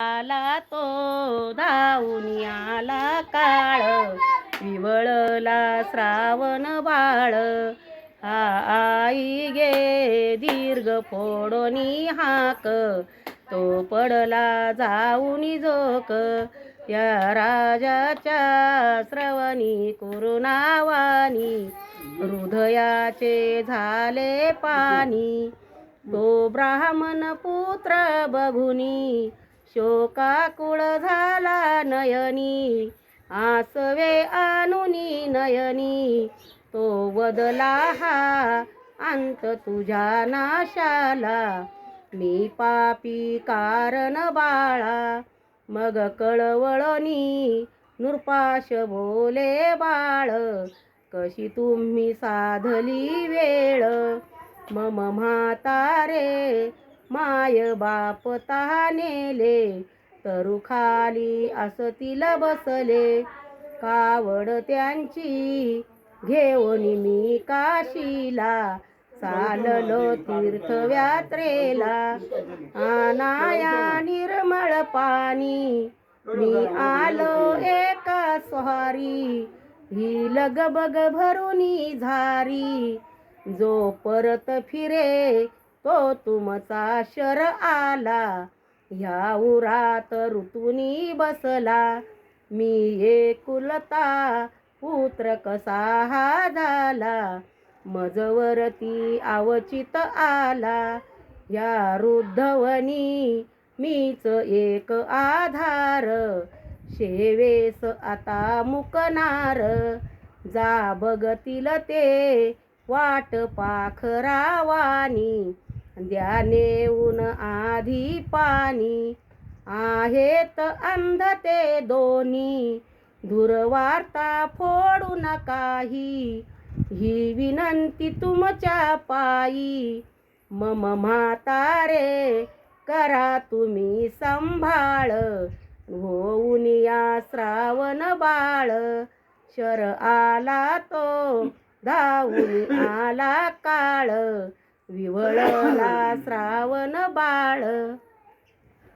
आला तो धावून आला काळ. विवळला श्रावण बाळ. हा आई गे दीर्घ फोडोनी हाक. तो पडला जाऊन झोक. या राजाच्या श्रवणी कुरुनावानी हृदयाचे झाले पाणी. तो ब्राह्मण पुत्र बघुनी शोकाकुळ झाला नयनी आसवे आनुनी नयनी तो बदला हा अंत तुझ्या नाशाला. मी पापी कारण बाळा मग कळवळणी नृपाश बोले बाळ. कशी तुम्ही साधली वेळ मम म्हातारे माय बाप नेले तरु खाली असतील बसले. कावड त्यांची घेऊन मी काशीला चाललो तीर्थयात्रेला. आनाया निर्मळ पाणी मी आलो एका स्वारी. ही लगबग भरुनी झारी जो परत फिरे तो तुमचा शर आला. ह्या उरात ऋतुनी बसला. मी एकुलता पुत्र कसा हा झाला? मजवरती अवचित आला. या रुद्धवनी मीच एक आधार. शेवेस आता मुकनार जा बघतील ते वाट पाखरावानी. द्या नेऊन आधी पाणी आहेत अंध ते दोन्ही. दुर्वार्ता फोडू नकाही ही विनंती तुमच्या पायी. मम म्हातारे करा तुम्ही संभाळ. होऊन या श्रावण बाळ. शर आला तो धावून आला काळ. विवळला श्रावण बाळ.